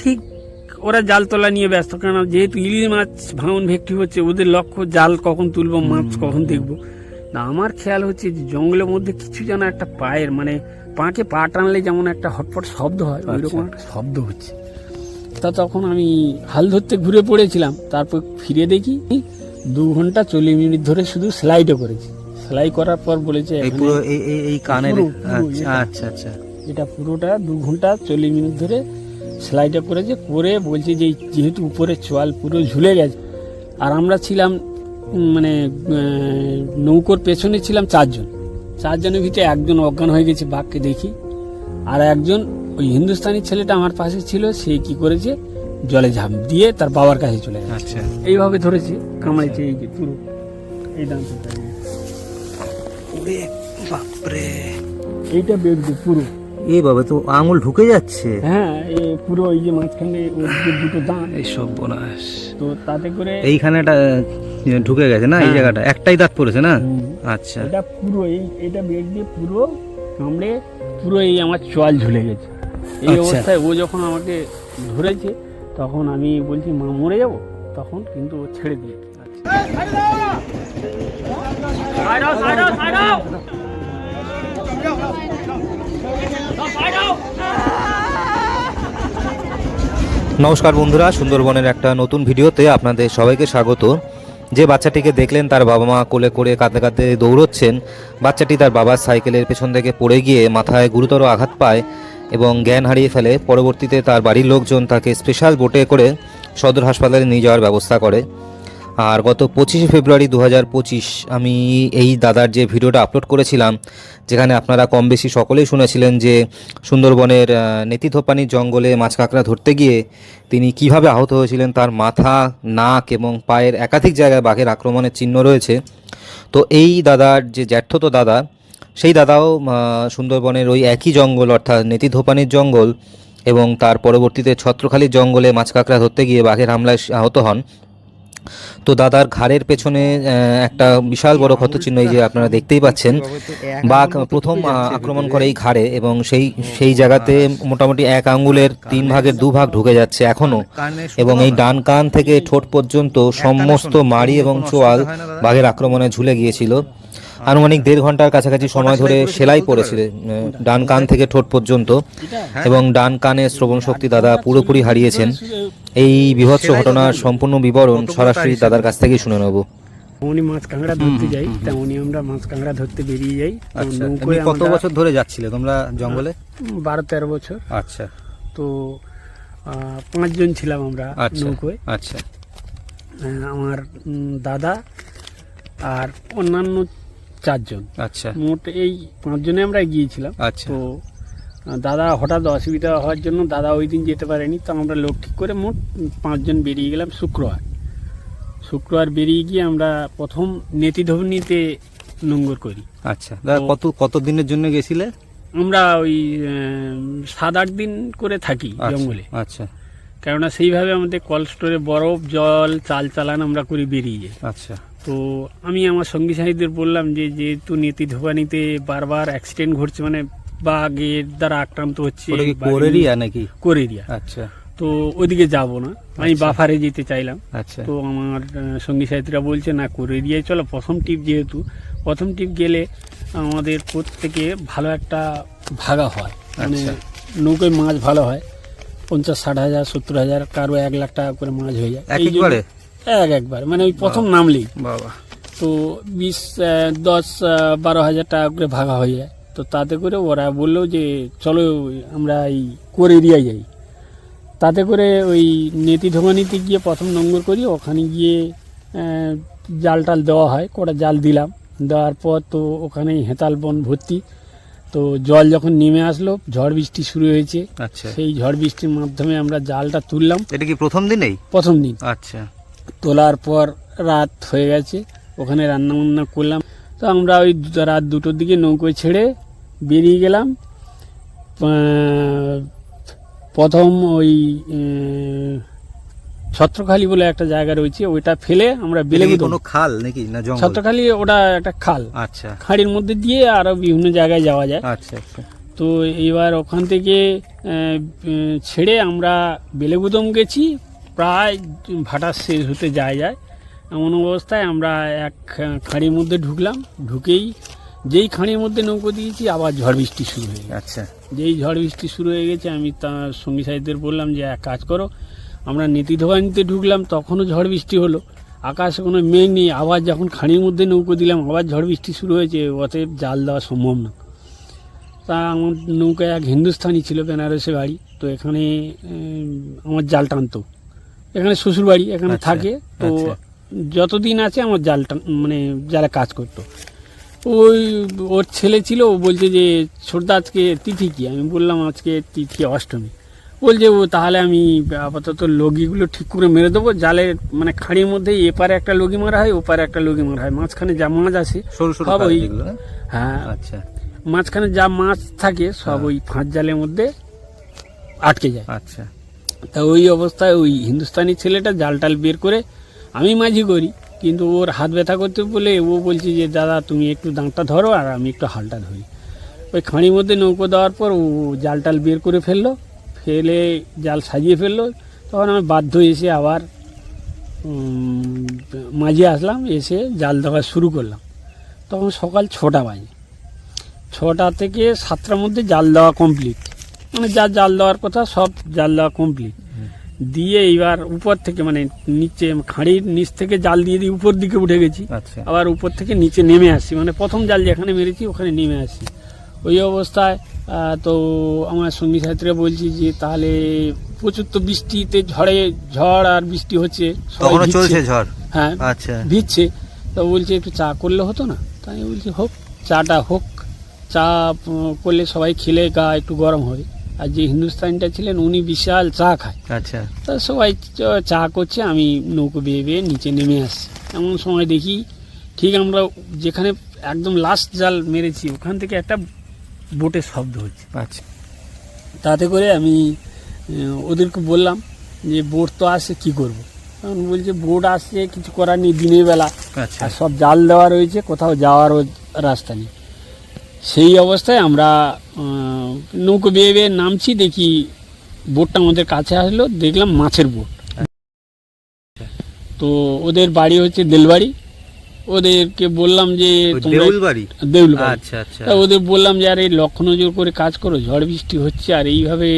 ঠিক ওরা জাল তোলা নিয়ে ব্যস্ত কারণ যেহেতু ইলিশ মাছ ভাঙন ভেক্টি হচ্ছে ওদের লক্ষ্য জাল কখন তুলবো মাছ কখন দেখব। না আমার খেয়াল হচ্ছে যে জঙ্গলের মধ্যে কিছু যেন একটা পায়ের মানে পাকে পা টানলে যেমন একটা হটপট শব্দ হয় ওই রকম একটা শব্দ হচ্ছে। তা তখন আমি হাল ধরতে ঘুরে পড়েছিলাম তারপর ফিরে দেখি দু ঘণ্টা চল্লিশ মিনিট ধরে শুধু স্লাইডও করেছি। সেলাই করার পর বলেছে এই পুরো এই এই এই কানের আচ্ছা আচ্ছা আচ্ছা। এটা পুরোটা দু ঘণ্টা চল্লিশ মিনিট ধরে সেলাইটা করেছে করে বলছে যে যেহেতু উপরে চোয়াল পুরো ঝুলে গেছে। আর আমরা ছিলাম মানে নৌকোর পেছনে ছিলাম চারজন। চারজনের ভিতরে একজন অজ্ঞান হয়ে গেছে বাঘকে দেখি। আর একজন ওই হিন্দুস্তানি ছেলেটা আমার পাশে ছিল সে কি করেছে? জলে ঝাঁপ দিয়ে তার বাবার কাছে চলে গেছে। আচ্ছা। এইভাবে ধরেছে কামাইছে এই যে পুরো। এই ওরে বাপরে। এইটা বেগবে পুরো। এই বাবা তো আঙুল ঢুকে যাচ্ছে। হ্যাঁ এই পুরো এই যে মাঝখানে ওর যে দুটো দাঁত। এই সব বোনাস। তো তাতে করে এইখানেটা ঢুকে গেছে না এই হ্যাঁ। জায়গাটা? একটাই দাঁত পড়েছে না? আচ্ছা। এটা পুরো এই এটা বেগ দিয়ে পুরো কামড়ে পুরো এই আমার চোয়াল ঝুলে গেছে। এই আচ্ছা। অবস্থায় ও যখন আমাকে ধরেছে তখন আমি বলছি মা মরে যাব? তখন কিন্তু ও ছেড়ে দিয়ে নমস্কার বন্ধুরা, সুন্দরবনের একটা নতুন ভিডিওতে আপনাদের সবাইকে স্বাগত। যে বাচ্চাটিকে দেখলেন, তার বাবা মা কোলে করে কাঁদতে কাঁদতে দৌড়চ্ছেন, বাচ্চাটি তার বাবার সাইকেলের পেছন থেকে পড়ে গিয়ে মাথায় গুরুতর আঘাত পায় এবং জ্ঞান হারিয়ে ফেলে। পরবর্তীতে তার বাড়ির লোকজন তাকে স্পেশাল বোটে করে সদর হাসপাতালে নিয়ে যাওয়ার ব্যবস্থা করে। আর গত পঁচিশে ফেব্রুয়ারি দু হাজার পঁচিশ আমি এই দাদার যে ভিডিওটা আপলোড করেছিলাম যেখানে আপনারা কম বেশি সকলেই শুনেছিলেন যে সুন্দরবনের আহ, নেতিথোপানির জঙ্গলে মাছ কাঁকড়া ধরতে গিয়ে তিনি কীভাবে আহত হয়েছিলেন তার মাথা নাক এবং পায়ের একাধিক জায়গায় বাঘের আক্রমণের চিহ্ন রয়েছে। তো এই দাদার যে জ্যাঠতো দাদা সেই দাদাও সুন্দরবনের ওই একই জঙ্গল অর্থাৎ নেতিধোপানির জঙ্গল এবং তার পরবর্তীতে ছত্রখালির জঙ্গলে মাছ কাঁকড়া ধরতে গিয়ে বাঘের হামলায় আহত হন। তো দাদার ঘাড়ের পেছনে একটা বিশাল বড় ক্ষতচিহ্ন এই যে আপনারা দেখতেই পাচ্ছেন বাঘ প্রথম আক্রমণ করে এই ঘাড়ে এবং সেই সেই জায়গাতে মোটামুটি এক আঙ্গুলের তিন ভাগের দু ভাগ ঢুকে যাচ্ছে এখনও। এবং এই ডান কান থেকে ঠোঁট পর্যন্ত সমস্ত মাড়ি এবং চোয়াল বাঘের আক্রমণে ঝুলে গিয়েছিল। আনুমানিক দেড় ঘণ্টার কাছাকাছি সময় ধরে সেলাই পড়েছিল ডান কান থেকে ঠোঁট পর্যন্ত। এবং ডান কানে শ্রবণ শক্তি দাদা পুরোপুরি হারিয়েছেন। এই বিভৎস ঘটনার সম্পূর্ণ বিবরণ সরাসরি দাদার কাছ থেকেই শুনে নেব। তেমনি মাছ কাঁকড়া ধরতে যাই তেমনি আমরা মাছ কাঁকড়া ধরতে বেরিয়ে যাই। আচ্ছা নৌকোয় কত বছর ধরে যাচ্ছিলে তোমরা জঙ্গলে? বারো তেরো বছর। আচ্ছা। তো পাঁচজন ছিলাম আমরা আচ্ছা নৌকোয়। আচ্ছা। আমার দাদা আর অন্যান্য চারজন। আচ্ছা। মোট এই পাঁচজনে আমরা গিয়েছিলাম আচ্ছা। তো দাদা হঠাৎ অসুবিধা হওয়ার জন্য দাদা ওই দিন যেতে পারেনি। তো আমরা লোক ঠিক করে মোট পাঁচজন বেরিয়ে গেলাম শুক্রবার। শুক্রবার বেরিয়ে গিয়ে আমরা প্রথম নেতিধবনিতে নোঙ্গর করি। আচ্ছা। দাদা কত কত দিনের জন্য গেছিলে? আমরা ওই সাত আট দিন করে থাকি আচ্ছা, জঙ্গলে। আচ্ছা। কেননা সেইভাবে আমাদের কল স্টোরে বরফ জল চাল চালান আমরা করে বেরিয়ে যাই। আচ্ছা। তো আমি আমার সঙ্গী সাথীদের বললাম যে যেহেতু নেতি ধোপানিতে বারবার অ্যাক্সিডেন্ট ঘটছে মানে বাঘের দ্বারা আক্রান্ত হচ্ছে কোরেরিয়া নাকি? কোরেরিয়া। আচ্ছা। তো ওইদিকে যাব না। আমি আচ্ছা। বাফারে যেতে চাইলাম। আচ্ছা। তো আমার সঙ্গী সাথীরা বলছে না কোরেরিয়ায় চলো প্রথম টিপ যেহেতু প্রথম টিপ গেলে আমাদের প্রত্যেকে ভালো একটা ভাগা হয়। মানে আচ্ছা। নৌকোয় মাছ ভালো হয় পঞ্চাশ ষাট হাজার সত্তর হাজার কারও এক লাখ টাকা করে মাছ হয়ে যায়। এক একবারে এক একবার মানে ওই প্রথম নামলেই বাবা তো বিশ দশ বারো হাজার টাকা করে ভাগা হয়ে যায়। তো তাতে করে ওরা বলল যে চলো আমরা এই কোর এরিয়ায় যাই। তাতে করে ওই নেতি ধোমানিতে গিয়ে প্রথম নম্বর করি ওখানে গিয়ে জাল টাল দেওয়া হয় কটা জাল দিলাম। দেওয়ার পর তো ওখানে হেতাল বন ভর্তি। তো জল যখন নেমে আসলো ঝড় বৃষ্টি শুরু হয়েছে। আচ্ছা। সেই ঝড় বৃষ্টির মাধ্যমে আমরা জালটা তুললাম। এটা কি প্রথম দিনেই? প্রথম দিন। আচ্ছা। তোলার পর রাত হয়ে গেছে ওখানে রান্না বান্না করলাম। তো আমরা ওই রাত দুটোর দিকে নৌকো ছেড়ে বেরিয়ে গেলাম। প্রথম ওই ছত্রখালি বলে একটা জায়গা রয়েছে ওইটা ফেলে আমরা বেলে কোনো খাল নাকি না জঙ্গল? ছত্রখালি ওটা একটা খাল। আচ্ছা। খাড়ির মধ্যে দিয়ে আরও বিভিন্ন জায়গায় যাওয়া যায়। আচ্ছা আচ্ছা। তো এবার ওখান থেকে ছেড়ে আমরা বেলেগুদম গেছি। প্রায় ভাটার শেষ হতে যায় যায়। এমন অবস্থায় আমরা এক খাঁড়ির মধ্যে ঢুকলাম। ঢুকেই যেই খাঁড়ির মধ্যে নৌকো দিয়েছি আবার ঝড় বৃষ্টি শুরু হয়ে আচ্ছা। যেই ঝড় বৃষ্টি শুরু হয়ে গেছে আমি তার সঙ্গী সাহিত্যের বললাম যে এক কাজ করো আমরা নেতি ধোয়ানিতে ঢুকলাম তখনও ঝড় বৃষ্টি হলো। আকাশে কোনো মেঘ নেই আবার যখন খাঁড়ির মধ্যে নৌকো দিলাম আবার ঝড় বৃষ্টি শুরু হয়েছে অতএব জাল দেওয়া সম্ভব না। তা আমার নৌকায় এক হিন্দুস্থানি ছিল বেনারসে বাড়ি। তো এখানে আমার জাল টানতো। এখানে শ্বশুর বাড়ি এখানে আচ্ছা, থাকে। তো আচ্ছা। যতদিন আছে আমার জালটা মানে যারা কাজ করতো। ওই ওর ছেলে ছিল ও বলছে যে ছোটদা আজকে তিথি কি? আমি বললাম আজকে তিথি অষ্টমী। বলছে ও তাহলে আমি আপাতত লগিগুলো ঠিক করে মেরে দেবো। জালে মানে খাঁড়ির মধ্যে এপারে একটা লগি মারা হয় ওপারে একটা লগি মারা হয়। মাঝখানে যা মাছ আছে সব ওই হ্যাঁ। আচ্ছা। মাঝখানে যা মাছ থাকে সব হ্যাঁ। ওই ফাঁস জালের মধ্যে আটকে যায়। আচ্ছা। তা ওই অবস্থায় ওই হিন্দুস্তানি ছেলেটা জাল টাল বের করে আমি মাঝি করি, কিন্তু ওর হাত ব্যথা করতে বলে ও বলছে যে, দাদা, তুমি একটু দাঁতটা ধরো আর আমি একটু হালটা ধরি। ওই খাঁড়ির মধ্যে নৌকো দেওয়ার পর ও জাল টাল বের করে ফেলল, ফেলে জাল সাজিয়ে ফেলল। তখন আমি বাধ্য এসে আবার মাঝে আসলাম, এসে জাল দেওয়া শুরু করলাম। তখন সকাল ছটা বাজে। ছটা থেকে সাতটার মধ্যে জাল দেওয়া কমপ্লিট যা জাল দেওয়ার কথা সব জাল দেওয়া কমপ্লিট দিয়ে এইবার উপর থেকে মানে নিচে খাঁড়ির নিচ থেকে জাল দিয়ে দিয়ে উপর দিকে উঠে গেছি। আচ্ছা। আবার উপর থেকে নিচে নেমে আসছি। মানে প্রথম জাল যেখানে মেরেছি ওখানে নেমে আসছি। ওই অবস্থায় তো আমার সঙ্গী সাথীরা বলছি যে তাহলে প্রচুর তো বৃষ্টিতে ঝড়ে ঝড় আর বৃষ্টি হচ্ছে। চলছে ঝড়? হ্যাঁ আচ্ছা। ভিজছে। তো বলছে একটু চা করলে হতো না? তাই বলছি হোক চাটা হোক। চা করলে সবাই খেলে গা একটু গরম হবে। আর যে হিন্দুস্তানিটা ছিলেন উনি বিশাল চা খায়। আচ্ছা। তা সবাই চা করছে আমি নৌকো বেয়ে বেয়ে নিচে নেমে আসছি। এমন সময় দেখি ঠিক আমরা যেখানে একদম লাস্ট জাল মেরেছি ওখান থেকে একটা বোটের শব্দ হচ্ছে। আচ্ছা। তাতে করে আমি ওদেরকে বললাম যে বোট তো আসে কি করব? তখন বলছে বোট আসছে কিছু করার নেই দিনের বেলা। আচ্ছা। আর সব জাল দেওয়া রয়েছে কোথাও যাওয়ারও রাস্তা নেই। সেই অবস্থায় আমরা নৌকো বেয়ে বেয়ে নামছি দেখি বোটটা আমাদের কাছে আসলো দেখলাম মাছের বোট। তো ওদের বাড়ি হচ্ছে দেলবাড়ি। ওদেরকে বললাম যে আচ্ছা আচ্ছা। ওদের বললাম যে আরে লক্ষ্য নজর করে কাজ করো ঝড় বৃষ্টি হচ্ছে আর এইভাবে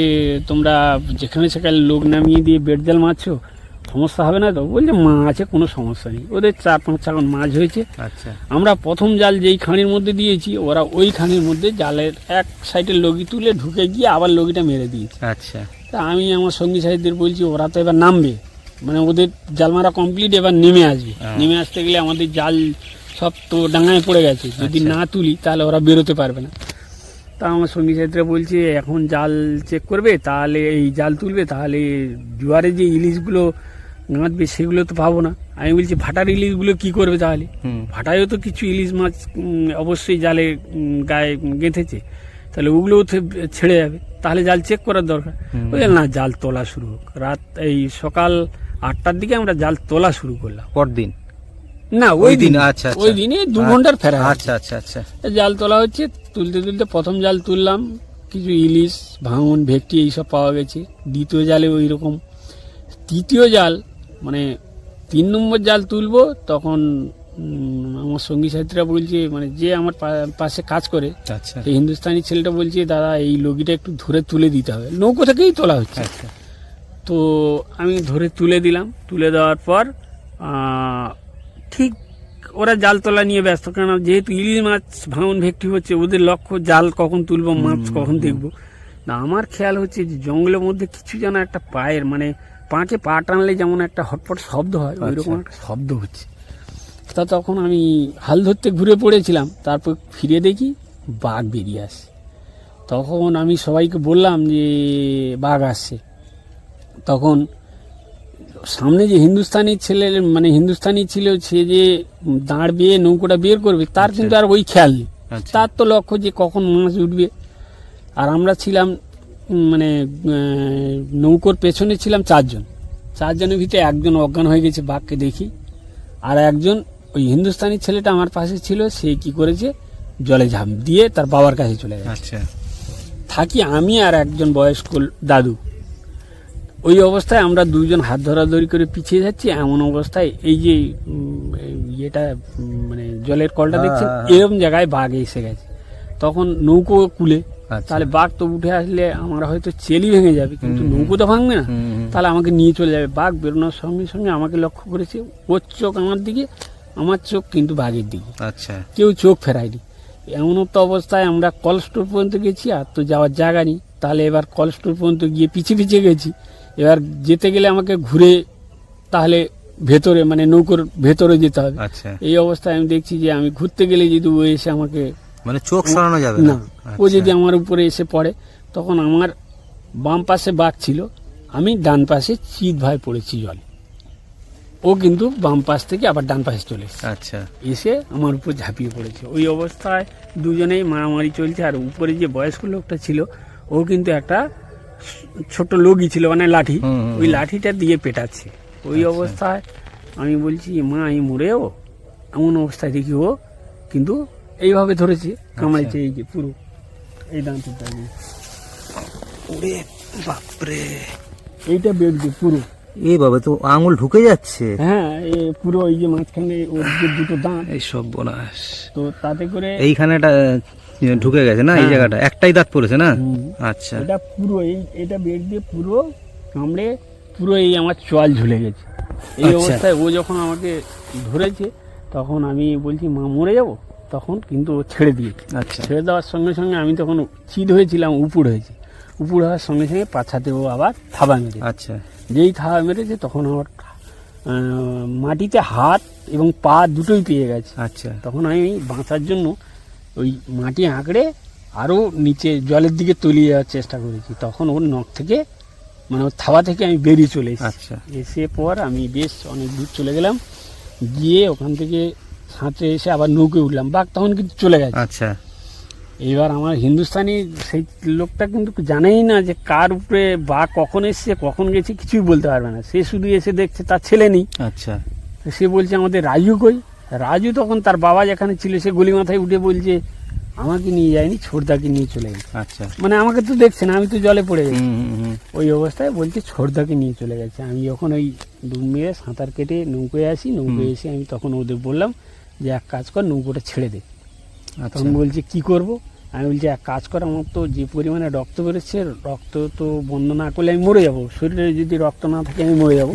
তোমরা যেখানে সেখানে লোক নামিয়ে দিয়ে বেড জাল মারছো সমস্যা হবে না তো। বলছে মা আছে কোনো সমস্যা নেই। ওদের চার পাঁচ চাখন মাছ হয়েছে। আচ্ছা। আমরা প্রথম জাল যেই খাঁড়ির মধ্যে দিয়েছি ওরা ওই খাঁড়ির মধ্যে জালের এক সাইডের লগি তুলে ঢুকে গিয়ে আবার লগিটা মেরে দিয়েছে। আচ্ছা। তা আমি আমার সঙ্গী সাথীদের বলছি ওরা তো এবার নামবে। মানে ওদের জাল মারা কমপ্লিট এবার নেমে আসবে। হ্যাঁ। নেমে আসতে গেলে আমাদের জাল সব তো ডাঙায় পড়ে গেছে। যদি আচ্ছা। না তুলি তাহলে ওরা বেরোতে পারবে না। তা আমার সঙ্গী সাথীরা বলছে এখন জাল চেক করবে তাহলে এই জাল তুলবে তাহলে জোয়ারে যে ইলিশগুলো গাঁদবে সেগুলো তো পাবো না। আমি বলছি ভাটার ইলিশগুলো কি করবে তাহলে? ভাটায়ও তো কিছু ইলিশ মাছ অবশ্যই জালে গায়ে গেঁথেছে। তাহলে ওগুলোও ছেড়ে যাবে। তাহলে জাল চেক করার দরকার। ওই না জাল তোলা শুরু হোক। রাত এই সকাল আটটার দিকে আমরা জাল তোলা শুরু করলাম। পরদিন? না ওই দিন, আচ্ছা, আচ্ছা। ওই দিনে দু ঘণ্টার ফেরা আচ্ছা আচ্ছা আচ্ছা। জাল তোলা হচ্ছে তুলতে তুলতে প্রথম জাল তুললাম। কিছু ইলিশ ভাঙন ভেটকি এইসব পাওয়া গেছে। দ্বিতীয় জালে ওই রকম তৃতীয় জাল মানে তিন নম্বর জাল তুলবো তখন আমার সঙ্গী সাথীরা বলছে মানে যে আমার পা- পাশে কাজ করে আচ্ছা। সেই হিন্দুস্তানি ছেলেটা বলছে দাদা এই লগিটা একটু ধরে তুলে দিতে হবে। নৌকো থেকেই তোলা হচ্ছে। আচ্ছা। তো আমি ধরে তুলে দিলাম। তুলে দেওয়ার পর ঠিক ওরা জাল তোলা নিয়ে ব্যস্ত কারণ যেহেতু ইলিশ মাছ ভাঙন ভেক্টি হচ্ছে ওদের লক্ষ্য জাল কখন তুলবো মাছ কখন দেখব। না আমার খেয়াল হচ্ছে যে জঙ্গলের মধ্যে কিছু যেন একটা পায়ের মানে পাঁকে পা টানলে যেমন একটা হটপট শব্দ হয় ওই রকম আচ্ছা। একটা শব্দ হচ্ছে। তা তখন আমি হাল ধরতে ঘুরে পড়েছিলাম তারপর ফিরে দেখি বাঘ বেরিয়ে আসে। তখন আমি সবাইকে বললাম যে বাঘ আসছে। তখন সামনে যে হিন্দুস্তানি ছেলে মানে হিন্দুস্তানি ছিল সে যে দাঁড় বেয়ে নৌকোটা বের করবে তার কিন্তু আর ওই খেয়াল নেই। আচ্ছা। তার তো লক্ষ্য যে কখন মাছ উঠবে। আর আমরা ছিলাম মানে নৌকোর পেছনে ছিলাম চারজন। চারজনের ভিতরে একজন অজ্ঞান হয়ে গেছে বাঘকে দেখি। আর একজন ওই হিন্দুস্তানি ছেলেটা আমার পাশে ছিল সে কি করেছে? জলে ঝাঁপ দিয়ে তার বাবার কাছে চলে গেছে। আচ্ছা। থাকি আমি আর একজন বয়স্ক দাদু। ওই অবস্থায় আমরা দুজন হাত ধরাধরি করে পিছিয়ে যাচ্ছি এমন অবস্থায় এই যে ইয়েটা মানে জলের কলটা হ্যাঁ, দেখছেন? হ্যাঁ। এরকম জায়গায় বাঘ এসে গেছে। তখন নৌকো কুলে। তাহলে বাঘ তো উঠে আসলে আমার হয়তো চেলি ভেঙে যাবে কিন্তু নৌকো তো ভাঙবে না। তাহলে আমাকে নিয়ে চলে যাবে। বাঘ বেরোনোর সঙ্গে সঙ্গে আমাকে লক্ষ্য করেছে ওর চোখ আমার দিকে আমার চোখ কিন্তু বাঘের দিকে। আচ্ছা। কেউ চোখ ফেরায়নি। এমন তো অবস্থায় আমরা কল স্টোর পর্যন্ত গেছি আর তো যাওয়ার জায়গা নেই। তাহলে এবার কল স্টোর পর্যন্ত গিয়ে পিছিয়ে পিছিয়ে গেছি। এবার যেতে গেলে আমাকে ঘুরে তাহলে ভেতরে মানে নৌকোর ভেতরে যেতে হবে। আচ্ছা। এই অবস্থায় আমি দেখছি যে আমি ঘুরতে গেলে যদি ও এসে আমাকে মানে চোখ সরানো যাবে না। ও আচ্ছা। যদি আমার উপরে এসে পড়ে তখন আমার বাম পাশে বাঘ ছিল আমি ডান পাশে চিত ভাই পড়েছি জলে। ও কিন্তু বাম পাশ থেকে আবার ডান পাশে চলে এসেছে। আচ্ছা। এসে আমার উপর ঝাঁপিয়ে পড়েছে। ওই অবস্থায় দুজনেই মারামারি চলছে আর উপরে যে বয়স্ক লোকটা ছিল ও কিন্তু একটা ছোট লগি ছিল মানে লাঠি। ওই লাঠিটা দিয়ে পেটাচ্ছে। ওই আচ্ছা। অবস্থায় আমি বলছি মা আমি মরে যাব এমন অবস্থায় দেখি ও কিন্তু এইভাবে ধরেছে। কামড়াইছে এই যে পুরো। এই দাঁতটা। ওরে বাপরে। এইটা বেরবে পুরো। এই বাবা তো আঙুল ঢুকে যাচ্ছে। হ্যাঁ এ পুরো এই যে মাঝখানে ওর যে দুটো দাঁত। এই সব বোনাস। তো তাতে করে এইখানেটা ঢুকে গেছে না এই হ্যাঁ। জায়গাটা? একটাই দাঁত পড়েছে না? আচ্ছা। এটা পুরো এই এটা বেড দিয়ে পুরো কামড়ে পুরো এই আমার চোয়াল ঝুলে গেছে। এই আচ্ছা। অবস্থায় ও যখন আমাকে ধরেছে তখন আমি বলছি মা মরে যাব? তখন কিন্তু ও ছেড়ে দিয়েছে। আচ্ছা। ছেড়ে দেওয়ার সঙ্গে সঙ্গে আমি তখন চিদ হয়েছিলাম উপুর হয়েছি। উপুর হওয়ার সঙ্গে সঙ্গে পাছাতে ও আবার থাবা মেরে আচ্ছা। যেই থাবা মেরেছে তখন আমার মাটিতে হাত এবং পা দুটোই পেয়ে গেছে। আচ্ছা। তখন আমি বাঁচার জন্য ওই মাটি আঁকড়ে আরও নিচে জলের দিকে তলিয়ে যাওয়ার চেষ্টা করেছি। তখন ওর নখ থেকে মানে ওর থাবা থেকে আমি বেরিয়ে চলে এসেছি। আচ্ছা। এসে পর আমি বেশ অনেক দূর চলে গেলাম। গিয়ে ওখান থেকে সাঁতরে এসে আবার নৌকে উঠলাম। বাঘ তখন কিন্তু চলে গেছে। আচ্ছা। এবার আমার হিন্দুস্তানি সেই লোকটা কিন্তু জানেই না যে কার উপরে বা কখন এসছে কখন গেছে কিছুই বলতে পারবে না। সে শুধু এসে দেখছে তার ছেলে নেই। আচ্ছা। তো সে বলছে আমাদের রাজু কই? রাজু তখন তার বাবা যেখানে ছিল সে গলি মাথায় উঠে বলছে আমাকে নিয়ে যায়নি ছোটদাকে নিয়ে চলে গেছে। আচ্ছা। মানে আমাকে তো দেখছে না আমি তো জলে পড়ে গেছি। ওই অবস্থায় বলছে ছোটদাকে নিয়ে চলে গেছে। আমি যখন ওই ডুব মেরে সাঁতার কেটে নৌকোয় আসি নৌকোয় এসে আমি তখন ওদের বললাম যে এক কাজ কর নৌকোটা ছেড়ে দে। আচ্ছা। তখন বলছে কি করব? আমি বলছি এক কাজ কর আমার তো যে পরিমাণে রক্ত বেরোচ্ছে রক্ত তো বন্ধ না করলে আমি মরে যাব। শরীরে যদি রক্ত না থাকে আমি মরে যাব।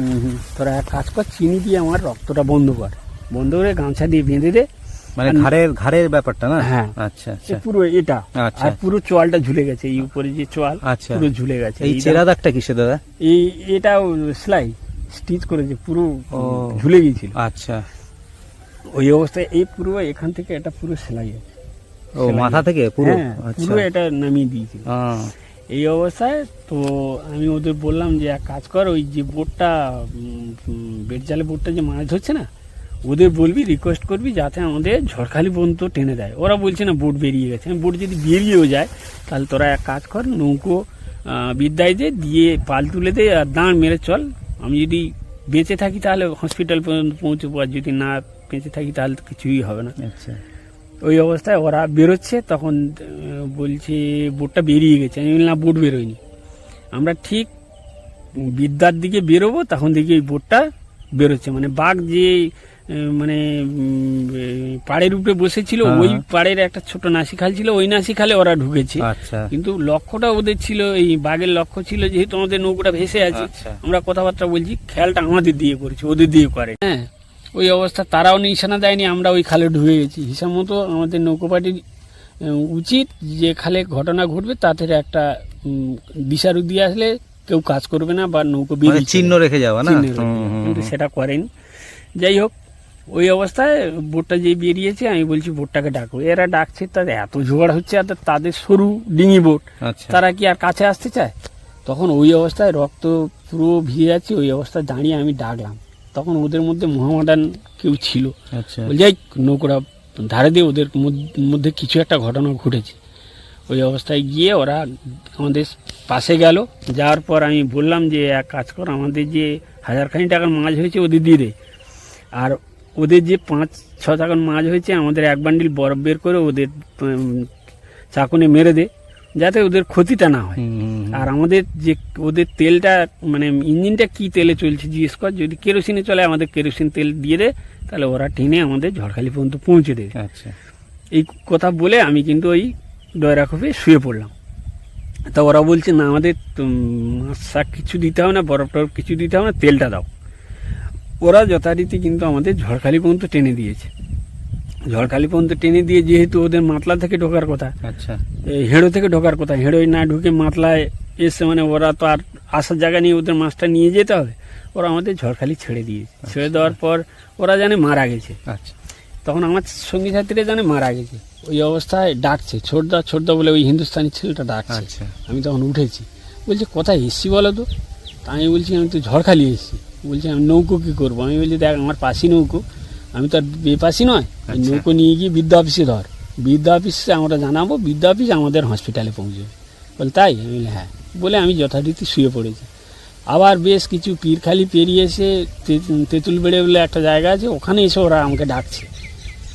তোরা এক কাজ কর চিনি দিয়ে আমার রক্তটা বন্ধ কর। বন্ধ করে গামছা দিয়ে বেঁধে দে। মানে ঘাড়ের ঘাড়ের ব্যাপারটা না? হ্যাঁ। আচ্ছা আচ্ছা। পুরো এটা। আচ্ছা। আর পুরো চোয়ালটা ঝুলে গেছে এই উপরে যে চোয়াল আচ্ছা। পুরো ঝুলে গেছে। এই কিসে দাদা? এই এটাও সেলাই স্টিচ করেছে পুরো ঝুলে গিয়েছিল। আচ্ছা। ওই অবস্থায় এই পুরো এখান থেকে এটা পুরো সেলাই ও মাথা থেকে পুরো? হ্যাঁ, আচ্ছা। পুরো এটা নামিয়ে দিয়েছিল আহ, এই অবস্থায় তো আমি ওদের বললাম যে এক কাজ কর ওই যে বোটটা বেড জালে বোটটা যে মাছ ধরছে না ওদের বলবি রিকোয়েস্ট করবি যাতে আমাদের ঝড়খালি পর্যন্ত টেনে দেয়। ওরা বলছে না বোট বেরিয়ে গেছে। আমি বোট যদি বেরিয়েও যায় তাহলে তোরা এক কাজ কর নৌকো বিদ্যায় দে দিয়ে পাল তুলে দে আর দাঁড় মেরে চল। আমি যদি বেঁচে থাকি তাহলে হসপিটাল পর্যন্ত পৌঁছবো আর যদি না বেঁচে থাকি তাহলে তো কিছুই হবে না। আচ্ছা। ওই অবস্থায় ওরা বেরোচ্ছে তখন বলছে বোটটা বেরিয়ে গেছে। আমি বললাম বোট বেরোয়নি। আমরা ঠিক বিদ্যার দিকে বেরোবো তখন দেখি এই বোটটা বেরোচ্ছে। মানে বাঘ যে মানে পাড়ের উপরে বসেছিল হ্যাঁ, ওই। পাড়ের একটা ছোট নাসি খাল ছিল ওই নাসি খালে ওরা ঢুকেছে। আচ্ছা। কিন্তু লক্ষ্যটা ওদের ছিল এই বাঘের লক্ষ্য ছিল যেহেতু আমাদের নৌকোটা ভেসে আছে আচ্ছা। আমরা কথাবার্তা বলছি খেয়ালটা আমাদের দিয়ে করেছি ওদের দিয়ে করে। হ্যাঁ। ওই অবস্থা তারাও নিশানা দেয়নি আমরা ওই খালে ঢুকে গেছি। হিসাব মতো আমাদের নৌকোপাটির উচিত যে খালে ঘটনা ঘটবে তাদের একটা দিশারু দিয়ে আসলে কেউ কাজ করবে না বা নৌকো মানে চিহ্ন রেখে যাওয়া না? কিন্তু সেটা করেনি। যাই হোক ওই অবস্থায় বোটটা যে বেরিয়েছে আমি বলছি বোটটাকে ডাকো। এরা ডাকছে তাদের এত জোগাড় হচ্ছে আর তাদের সরু ডিঙি বোট। আচ্ছা। তারা কি আর কাছে আসতে চায়? তখন ওই অবস্থায় রক্ত পুরো ভিজে যাচ্ছে ওই অবস্থায় দাঁড়িয়ে আমি ডাকলাম। তখন ওদের মধ্যে মহামাডান কেউ ছিল। যাই বলছে "এই, নৌকোটা ধারে দিয়ে ওদের মধ্যে কিছু একটা ঘটনা ঘটেছে। ওই অবস্থায় গিয়ে ওরা আমাদের পাশে গেল। যাওয়ার পর আমি বললাম যে এক কাজ কর আমাদের যে হাজারখানি টাকার মাছ হয়েছে ওদের দিয়ে দে। আর ওদের যে পাঁচ ছ টাকার মাছ হয়েছে আমাদের এক বান্ডিল বরফ বের করে ওদের চাকুনে মেরে দে। যাতে ওদের ক্ষতিটা না হয়। আর আমাদের যে ওদের তেলটা মানে ইঞ্জিনটা কি তেলে চলছে জিজ্ঞেস কর। যদি কেরোসিনে চলে আমাদের কেরোসিন তেল দিয়ে দেয় তাহলে ওরা টেনে আমাদের ঝড়খালি পর্যন্ত পৌঁছে দেবে। আচ্ছা। এই কথা বলে আমি কিন্তু ওই ডয়রা কফে শুয়ে পড়লাম। তা ওরা বলছে না আমাদের শাক কিছু দিতে হবে না বরফ টরফ কিছু দিতে হবে না তেলটা দাও। ওরা যথারীতি কিন্তু আমাদের ঝড়খালি পর্যন্ত টেনে দিয়েছে। ঝড়খালি পর্যন্ত টেনে দিয়ে যেহেতু ওদের মাতলা থেকে ঢোকার কথা আচ্ছা। এই হেঁড়ো থেকে ঢোকার কথা হেঁড়োয় না ঢুকে মাতলায় এসে মানে ওরা তো আর আসার জায়গা নিয়ে ওদের মাছটা নিয়ে যেতে হবে। ওরা আমাদের ঝড়খালি ছেড়ে দিয়েছে। ছেড়ে দেওয়ার পর ওরা জানে মারা গেছে। আচ্ছা। তখন আমার সঙ্গী সাথীরা জানে মারা গেছে। ওই অবস্থায় ডাকছে ছোটদা ছোটদা বলে ওই হিন্দুস্তানি ছেলেটা ডাকছে। আচ্ছা। আমি তখন উঠেছি। বলছে কোথায় এসছি বলো তো? তা আমি বলছি আমি তো ঝড়খালি এসেছি। বলছি আমি নৌকো কী করব? আমি বলছি দেখ আমার পাশি নৌকো। আমি তো আর বেপাসি নয় ওই আচ্ছা। নৌকো নিয়ে গিয়ে বিদ্যা অফিসে ধর। বিদ্যা অফিসে আমরা জানাব বিদ্যা অফিস আমাদের হসপিটালে পৌঁছবে। বল তাই? আমি হ্যাঁ। বলে আমি যথারীতি শুয়ে পড়েছি। আবার বেশ কিছু পীরখালি পেরিয়ে এসে তে- তেঁতুল বেড়ে বলে একটা জায়গা আছে ওখানে এসে ওরা আমাকে ডাকছে।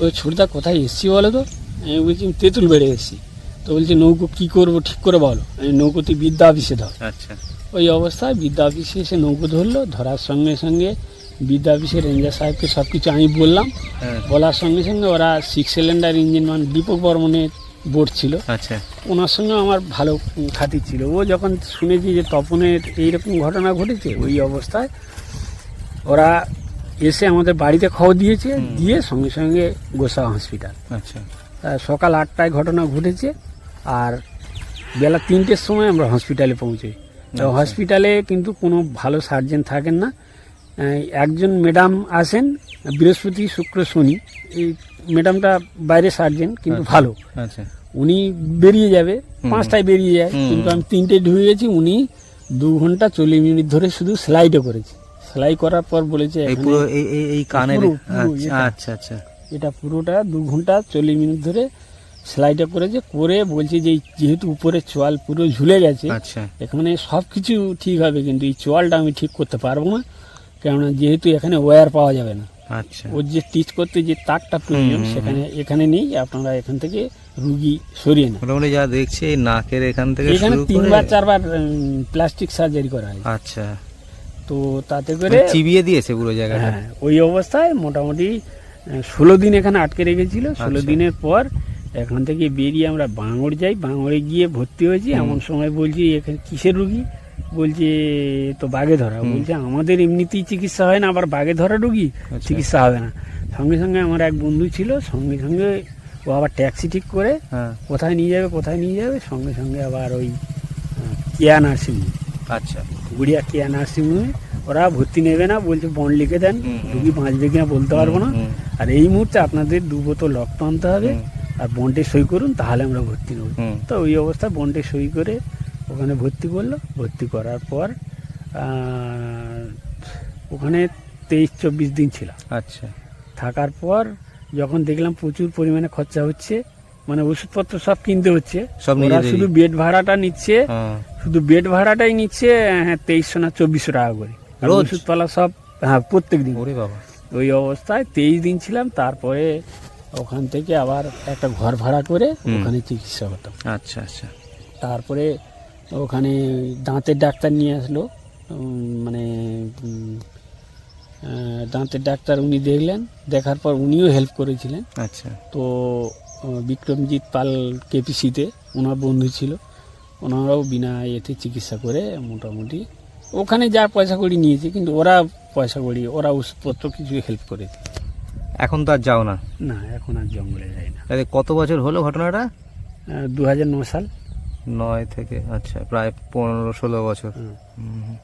ওই ছোটদা কোথায় এসছি বলো তো? আমি বলছি তেঁতুল বেড়ে এসেছি। তো বলছে নৌকো কী করব ঠিক করে বলো। আমি নৌকো তুই বিদ্যা অফিসে ধর। আচ্ছা। ওই অবস্থায় বিদ্যা অফিসে এসে নৌকো ধরলো ধরার সঙ্গে সঙ্গে বিদ্যা অফিসের রেঞ্জার সাহেবকে সব কিছু আমি বললাম। হ্যাঁ। বলার সঙ্গে সঙ্গে ওরা সিক্স সিলিন্ডার ইঞ্জিন মানে দীপক বর্মনের বোর্ড ছিল। আচ্ছা। ওনার সঙ্গে আমার ভালো খাতির ছিল। ও যখন শুনেছি যে তপনের এইরকম ঘটনা ঘটেছে ওই অবস্থায় ওরা এসে আমাদের বাড়িতে খবর দিয়েছে দিয়ে সঙ্গে সঙ্গে গোসা হসপিটাল আচ্ছা। সকাল আটটায় ঘটনা ঘটেছে আর বেলা তিনটের সময় আমরা হসপিটালে পৌঁছই তো। হসপিটালে কিন্তু কোনো ভালো সার্জেন থাকেন না। একজন ম্যাডাম আসেন বৃহস্পতি শুক্র শনি। এই ম্যাডামটা বাইরে সার্জেন কিন্তু আচ্ছা। ভালো। আচ্ছা। উনি বেরিয়ে যাবে পাঁচটায় বেরিয়ে যায় কিন্তু আমি তিনটে ঢুকে গেছি উনি দু ঘণ্টা চল্লিশ মিনিট ধরে শুধু সেলাইটা করেছে। সেলাই করার পর বলেছে এই কানের আচ্ছা এটা। আচ্ছা আচ্ছা। এটা পুরোটা দু ঘণ্টা চল্লিশ মিনিট ধরে সেলাইটা করেছে করে বলছে যে যেহেতু উপরে চোয়াল পুরো ঝুলে গেছে এখানে সব কিছু ঠিক হবে কিন্তু এই চোয়ালটা আমি ঠিক করতে পারব না। কেননা যেহেতু এখানে ওয়্যার পাওয়া যাবে না। আচ্ছা। ওর যে টিচ করতে যে তারটা প্রয়োজন সেখানে এখানে নেই আপনারা এখান থেকে রুগী সরিয়ে নেন। মোটামুটি যা দেখছি এই নাকের এখান থেকে এখানে তিনবার চারবার প্লাস্টিক সার্জারি করা হয়। আচ্ছা। তো তাতে করে মানে চিবিয়ে দিয়েছে পুরো জায়গাটা? হ্যাঁ ওই অবস্থায় মোটামুটি ষোলো দিন এখানে আটকে রেখেছিল। ষোলো আচ্ছা। দিনের পর এখান থেকে বেরিয়ে আমরা বাঙড় যাই। বাঙড়ে গিয়ে ভর্তি হয়েছি। এমন সময় বলছি এখানে কিসের রুগী? বলছে তো বাঘে ধরা। বলছে আমাদের এমনিতেই চিকিৎসা হয় না আবার বাঘে ধরা রুগী? আচ্ছা। চিকিৎসা হবে না। সঙ্গে সঙ্গে আমার এক বন্ধু ছিল সঙ্গে সঙ্গে ও আবার ট্যাক্সি ঠিক করে হ্যাঁ। কোথায় নিয়ে যাবে কোথায় নিয়ে যাবে সঙ্গে সঙ্গে আবার ওই কেয়া নার্সিং আচ্ছা। গুড়িয়া কেয়া নার্সিংহোমে ওরা ভর্তি নেবে না বলছে বন্ড লিখে দেন হুম, হুম। রুগী বাঁচবে কিনা বলতে পারব না। আর এই মুহূর্তে আপনাদের দু বোতল রক্ত আনতে হবে আর বন্ডে সই করুন তাহলে আমরা ভর্তি নেব। তো ওই অবস্থায় বন্ডে সই করে ওখানে ভর্তি করল ভর্তি করার পর ওখানে তেইশ চব্বিশ দিন ছিল আচ্ছা। থাকার পর যখন দেখলাম প্রচুর পরিমাণে খরচা হচ্ছে মানে ওষুধপত্র সব কিনতে হচ্ছে। ওরা শুধু বেড ভাড়াটা নিচ্ছে হ্যাঁ। শুধু বেড ভাড়াটাই নিচ্ছে হ্যাঁ তেইশশো না চব্বিশশো টাকা করে। ওষুধপালা সব হ্যাঁ প্রত্যেক দিন। বাবা। ওই অবস্থায় তেইশ দিন ছিলাম তারপরে ওখান থেকে আবার একটা ঘর ভাড়া করে ওখানে চিকিৎসা হতাম আচ্ছা আচ্ছা। তারপরে ওখানে দাঁতের ডাক্তার নিয়ে আসলো। মানে দাঁতের ডাক্তার উনি দেখলেন দেখার পর উনিও হেল্প করেছিলেন। আচ্ছা। তো বিক্রমজিৎ পাল কেপিসিতে ওনার বন্ধু ছিল। ওনারাও বিনা এতে চিকিৎসা করে মোটামুটি ওখানে যা পয়সা কড়ি নিয়েছে কিন্তু ওরা পয়সা কড়ি ওরা ওষুধপত্র কিছু হেল্প করেছে এখন তো আর যাও না? না এখন আর জঙ্গলে যায় না। কত বছর হলো ঘটনাটা? দু হাজার ন সাল। নয় থেকে আচ্ছা প্রায় পনেরো ষোলো বছর হুম। হুম, হুম।